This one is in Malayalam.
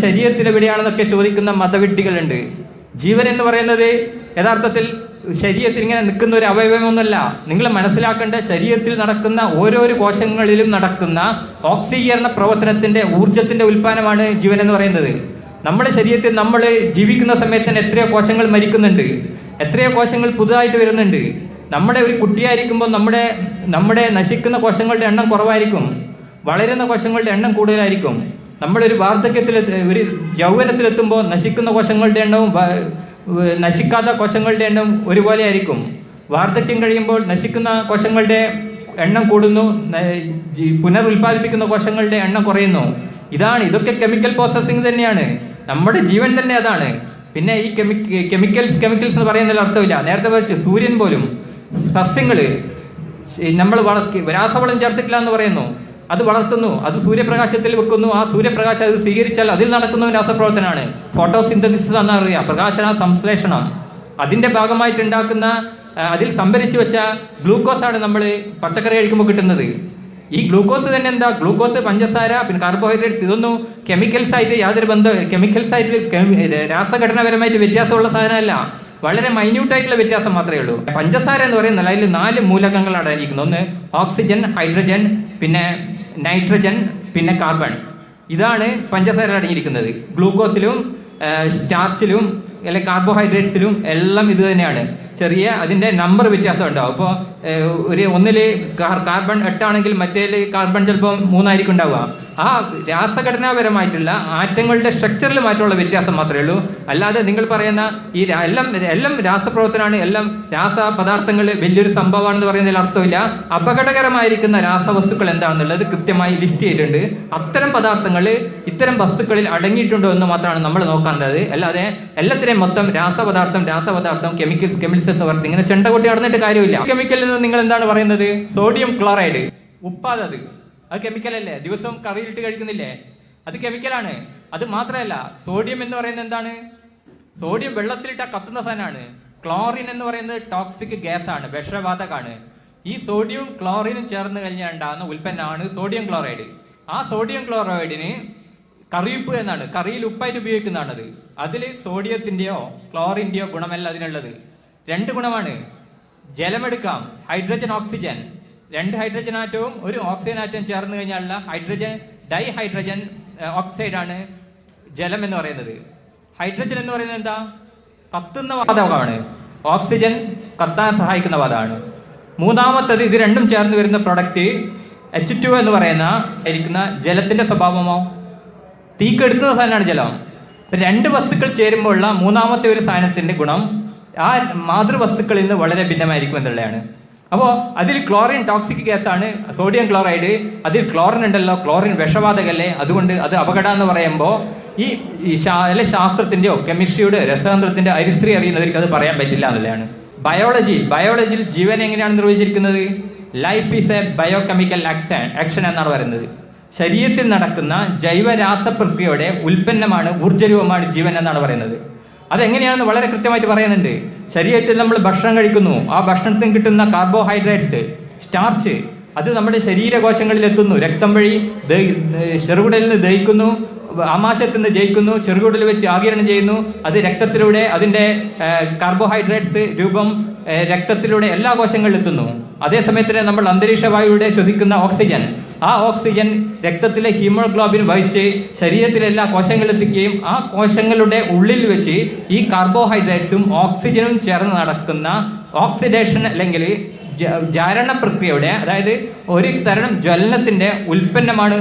ശരീരത്തിൽ എവിടെയാണെന്നൊക്കെ ചോദിക്കുന്ന മതവിഡ്ഢികളുണ്ട്. ജീവൻ എന്ന് പറയുന്നത് യഥാർത്ഥത്തിൽ ശരീരത്തിൽ ഇങ്ങനെ നിൽക്കുന്ന ഒരു അവയവമൊന്നുമല്ല. നിങ്ങൾ മനസ്സിലാക്കേണ്ട ശരീരത്തിൽ നടക്കുന്ന ഓരോരോ കോശങ്ങളിലും നടക്കുന്ന ഓക്സീകരണ പ്രവർത്തനത്തിന്റെ ഊർജത്തിന്റെ ഉൽപ്പാദനമാണ് ജീവൻ എന്ന് പറയുന്നത്. നമ്മുടെ ശരീരത്തിൽ നമ്മൾ ജീവിക്കുന്ന സമയത്ത് തന്നെ എത്രയോ കോശങ്ങൾ മരിക്കുന്നുണ്ട്. എത്രയോ കോശങ്ങൾ പുതുതായിട്ട് വരുന്നുണ്ട്. നമ്മുടെ ഒരു കുട്ടിയായിരിക്കുമ്പോൾ നമ്മുടെ നമ്മുടെ നശിക്കുന്ന കോശങ്ങളുടെ എണ്ണം കുറവായിരിക്കും. വളരുന്ന കോശങ്ങളുടെ എണ്ണം കൂടുതലായിരിക്കും. നമ്മളൊരു വാർദ്ധക്യത്തിൽ ഒരു യൗവനത്തിലെത്തുമ്പോൾ നശിക്കുന്ന കോശങ്ങളുടെ എണ്ണവും നശിക്കാത്ത കോശങ്ങളുടെ എണ്ണം ഒരുപോലെ ആയിരിക്കും. വാർദ്ധക്യം കഴിയുമ്പോൾ നശിക്കുന്ന കോശങ്ങളുടെ എണ്ണം കൂടുന്നു പുനരുൽപാദിപ്പിക്കുന്ന കോശങ്ങളുടെ എണ്ണം കുറയുന്നു. ഇതാണ് ഇതൊക്കെ കെമിക്കൽ പ്രോസസ്സിംഗ് തന്നെയാണ്. നമ്മുടെ ജീവൻ തന്നെ അതാണ്. പിന്നെ ഈ കെമിക്കൽസ് കെമിക്കൽസ് എന്ന് പറയുന്നതിൽ അർത്ഥമില്ല. നേരത്തെ വെച്ച് സൂര്യൻ പോലും സസ്യങ്ങൾ നമ്മൾ വളർത്തി രാസവളം ചേർത്തിട്ടില്ല എന്ന് പറയുന്നു. അത് വളർത്തുന്നു അത് സൂര്യപ്രകാശത്തിൽ വെക്കുന്നു. ആ സൂര്യപ്രകാശം അത് സ്വീകരിച്ചാൽ അതിൽ നടക്കുന്ന രാസപ്രവർത്തനമാണ് ഫോട്ടോസിന്തസിസ് എന്ന് അറിയാം. പ്രകാശന സംശ്ലേഷണം. അതിന്റെ ഭാഗമായിട്ട് ഉണ്ടാക്കുന്ന അതിൽ സംഭരിച്ചു വെച്ച ഗ്ലൂക്കോസ് ആണ് നമ്മൾ പച്ചക്കറി കഴിക്കുമ്പോൾ കിട്ടുന്നത്. ഈ ഗ്ലൂക്കോസ് തന്നെ എന്താ? ഗ്ലൂക്കോസ് പഞ്ചസാര പിന്നെ കാർബോഹൈഡ്രേറ്റ്സ് ഇതൊന്നും കെമിക്കൽസ് ആയിട്ട് യാതൊരു ബന്ധം കെമിക്കൽസ് ആയിട്ട് രാസഘടനപരമായിട്ട് വ്യത്യാസമുള്ള സാധനമല്ല. വളരെ മൈന്യൂട്ടായിട്ടുള്ള വ്യത്യാസം മാത്രമേ ഉള്ളൂ. പഞ്ചസാര എന്ന് പറയുന്നത് അതിൽ നാല് മൂലകങ്ങൾ അടങ്ങിയിരിക്കുന്നു. ഒന്ന് ഓക്സിജൻ ഹൈഡ്രജൻ പിന്നെ നൈട്രജൻ പിന്നെ കാർബൺ. ഇതാണ് പഞ്ചസാര അടങ്ങിയിരിക്കുന്നത്. ഗ്ലൂക്കോസിലും സ്റ്റാർച്ചിലും അല്ലെങ്കിൽ കാർബോഹൈഡ്രേറ്റ്സിലും എല്ലാം ഇത് തന്നെയാണ്. ചെറിയ അതിന്റെ നമ്പർ വ്യത്യാസം ഉണ്ടാവും. അപ്പോൾ ഒരു ഒന്നിൽ കാർ- കാർബൺ എട്ടാണെങ്കിൽ മറ്റേതിൽ കാർബൺ ചിലപ്പോൾ മൂന്നായിരിക്കും ഉണ്ടാവുക. ആ രാസഘടനാപരമായിട്ടുള്ള ആറ്റങ്ങളുടെ സ്ട്രക്ചറിൽ മാറ്റമുള്ള വ്യത്യാസം മാത്രമേ ഉള്ളൂ. അല്ലാതെ നിങ്ങൾ പറയുന്ന ഈ എല്ലാം എല്ലാം രാസപ്രവർത്തനമാണ് എല്ലാം രാസപദാർത്ഥങ്ങൾ വലിയൊരു സംഭവമാണെന്ന് പറയുന്നതിൽ അർത്ഥമില്ല. അപകടകരമായിരിക്കുന്ന രാസവസ്തുക്കൾ എന്താണെന്നുള്ളത് കൃത്യമായി ലിസ്റ്റ് ചെയ്തിട്ടുണ്ട്. അത്തരം പദാർത്ഥങ്ങൾ ഇത്തരം വസ്തുക്കളിൽ അടങ്ങിയിട്ടുണ്ടോ എന്ന് മാത്രമാണ് നമ്മൾ നോക്കേണ്ടത് അല്ലാതെ എല്ലാത്തിനെയും മൊത്തം രാസപദാർത്ഥം രാസപദാർത്ഥം കെമിക്കൽസ് കെമിക്കൽസ് എന്ന് പറഞ്ഞിട്ട് ഇങ്ങനെ ചെണ്ട കൊട്ടി നടന്നിട്ട് കാര്യമില്ല. കെമിക്കലിൽ നിന്ന് നിങ്ങൾ എന്താണ് പറയുന്നത്? സോഡിയം ക്ലോറൈഡ് ഉപ്പാതത് അത്. കെമിക്കൽ അല്ലേ? ദിവസം കറിയിലിട്ട് കഴിക്കുന്നില്ലേ? അത് കെമിക്കലാണ് അത് മാത്രമല്ല സോഡിയം എന്ന് പറയുന്നത് എന്താണ്? സോഡിയം വെള്ളത്തിലിട്ട കത്തുന്ന സാധനമാണ്. ക്ലോറിൻ എന്ന് പറയുന്നത് ടോക്സിക് ഗ്യാസ് ആണ് വിഷവാതകമാണ്. ഈ സോഡിയവും ക്ലോറിനും ചേർന്ന് കഴിഞ്ഞാൽ ഉണ്ടാകുന്ന ഉൽപ്പന്നമാണ് സോഡിയം ക്ലോറൈഡ് ആ സോഡിയം ക്ലോറൈഡിന് കറിയുപ്പ് എന്നാണ്. കറിയിൽ ഉപ്പായിട്ട് ഉപയോഗിക്കുന്നതാണത്. അതിൽ സോഡിയത്തിന്റെയോ ക്ലോറിന്റെയോ ഗുണമല്ല അതിനുള്ളത്. രണ്ട് ഗുണമാണ്. ജലമെടുക്കാം ഹൈഡ്രജൻ ഓക്സിജൻ. രണ്ട് ഹൈഡ്രജൻ ആറ്റവും ഒരു ഓക്സിജൻ ആറ്റവും ചേർന്ന് കഴിഞ്ഞാലുള്ള ഹൈഡ്രജൻ ഡൈ ഹൈഡ്രജൻ ഓക്സൈഡ് ആണ് ജലം എന്ന് പറയുന്നത്. ഹൈഡ്രജൻ എന്ന് പറയുന്നത് എന്താ? കത്തുന്ന വാതകമാണ്. ഓക്സിജൻ കത്താൻ സഹായിക്കുന്ന വാതകമാണ്. മൂന്നാമത്തത് ഇത് രണ്ടും ചേർന്ന് വരുന്ന പ്രൊഡക്റ്റ് എച്ച് ടു എന്ന് പറയുന്ന ഇരിക്കുന്ന ജലത്തിന്റെ സ്വഭാവമോ? തീക്കെടുക്കുന്ന സാധനമാണ് ജലം. രണ്ട് വസ്തുക്കൾ ചേരുമ്പോഴുള്ള മൂന്നാമത്തെ ഒരു സാധനത്തിന്റെ ഗുണം ആ മാതൃവസ്തുക്കളിൽ നിന്ന് വളരെ ഭിന്നമായിരിക്കും എന്നുള്ളതാണ്. അപ്പോൾ അതിൽ ക്ലോറിൻ ടോക്സിക് ഗ്യാസ് ആണ് സോഡിയം ക്ലോറൈഡ് അതിൽ ക്ലോറിൻ ഉണ്ടല്ലോ ക്ലോറിൻ വിഷവാതകല്ലേ അതുകൊണ്ട് അത് അപകടം എന്ന് പറയുമ്പോൾ ഈ ഈ അല്ലെ ശാസ്ത്രത്തിന്റെയോ കെമിസ്ട്രിയുടെ രസതന്ത്രത്തിന്റെ അരിസ്ത്രീ അറിയുന്നവർക്ക് അത് പറയാൻ പറ്റില്ല എന്നുള്ളതാണ്. ബയോളജി ബയോളജിയിൽ ജീവൻ എങ്ങനെയാണ് നിർവചിച്ചിരിക്കുന്നത്? Life is a biochemical action action എന്നാണ് പറയുന്നത്. ശരീരത്തിൽ നടക്കുന്ന ജൈവരാസ പ്രക്രിയയുടെ ഉൽപ്പന്നമാണ് ഊർജരൂപമാണ് ജീവൻ എന്നാണ് പറയുന്നത്. അതെങ്ങനെയാണെന്ന് വളരെ കൃത്യമായിട്ട് പറയുന്നുണ്ട്. ശരീരത്തിൽ നമ്മൾ ഭക്ഷണം കഴിക്കുന്നു. ആ ഭക്ഷണത്തിൽ കിട്ടുന്ന കാർബോഹൈഡ്രേറ്റ്സ് സ്റ്റാർച്ച് അത് നമ്മുടെ ശരീരകോശങ്ങളിൽ എത്തുന്നു രക്തം വഴി ചെറുകുടലിൽ ദഹിക്കുന്നു. ആമാശത്തിൽ നിന്ന് ജയിക്കുന്നു ചെറുകുടലിൽ വെച്ച് ആകിരണം ചെയ്യുന്നു. അത് രക്തത്തിലൂടെ അതിന്റെ കാർബോഹൈഡ്രേറ്റ്സ് രൂപം രക്തത്തിലൂടെ എല്ലാ കോശങ്ങളിലും എത്തുന്നു. അതേസമയത്ത് നമ്മൾ അന്തരീക്ഷ വായുവിടെ ശ്വസിക്കുന്ന ഓക്സിജൻ. ആ ഓക്സിജൻ രക്തത്തിലെ ഹീമോഗ്ലോബിൻ വഹിച്ച് ശരീരത്തിലെ എല്ലാ കോശങ്ങളിലെത്തിക്കുകയും ആ കോശങ്ങളുടെ ഉള്ളിൽ വെച്ച് ഈ കാർബോഹൈഡ്രേറ്റ്സും ഓക്സിജനും ചേർന്ന് നടക്കുന്ന ഓക്സിഡേഷൻ അല്ലെങ്കിൽ ജാരണ പ്രക്രിയയുടെ അതായത് ഒരു തരണം ജ്വലനത്തിന്റെ ഉൽപ്പന്നമാണ്